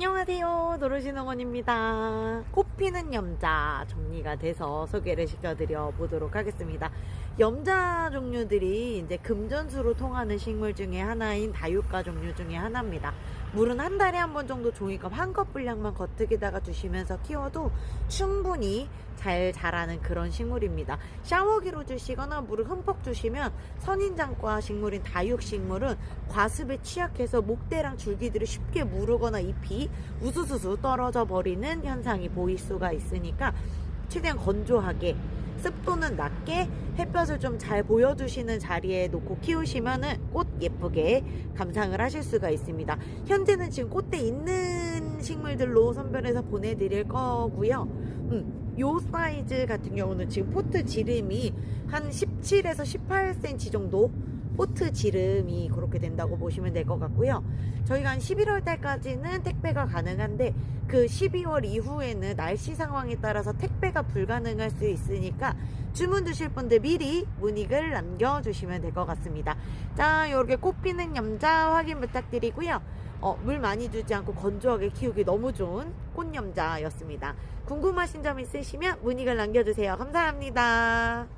안녕하세요. 노르신어머니입니다. 꽃피는 염자 정리가 돼서 소개를 시켜드려 보도록 하겠습니다. 염자 종류들이 이제 금전수로 통하는 식물 중에 하나인 다육가 종류 중에 하나입니다. 물은 한 달에 한 번 정도 종이컵 한 컵 분량만 겉흙에다가 두시면서 키워도 충분히 잘 자라는 그런 식물입니다. 샤워기로 주시거나 물을 흠뻑 주시면 선인장과 식물인 다육식물은 과습에 취약해서 목대랑 줄기들이 쉽게 무르거나 잎이 우수수수 떨어져 버리는 현상이 보일 수가 있으니까 최대한 건조하게 습도는 낮게 햇볕을 좀 잘 보여주시는 자리에 놓고 키우시면은 꽃 예쁘게 감상을 하실 수가 있습니다. 현재는 지금 꽃대 있는 식물들로 선별해서 보내드릴 거고요. 음, 요 사이즈 같은 경우는 지금 포트 지름이 한 17에서 18cm 정도 포트 지름이 그렇게 된다고 보시면 될 것 같고요. 저희가 한 11월 달까지는 택배가 가능한데 그 12월 이후에는 날씨 상황에 따라서 택배가 불가능할 수 있으니까 주문 주실 분들 미리 문의글 남겨주시면 될 것 같습니다. 자, 이렇게 꽃 피는 염자 확인 부탁드리고요. 어, 물 많이 주지 않고 건조하게 키우기 너무 좋은 꽃염자였습니다. 궁금하신 점 있으시면 문의글 남겨주세요. 감사합니다.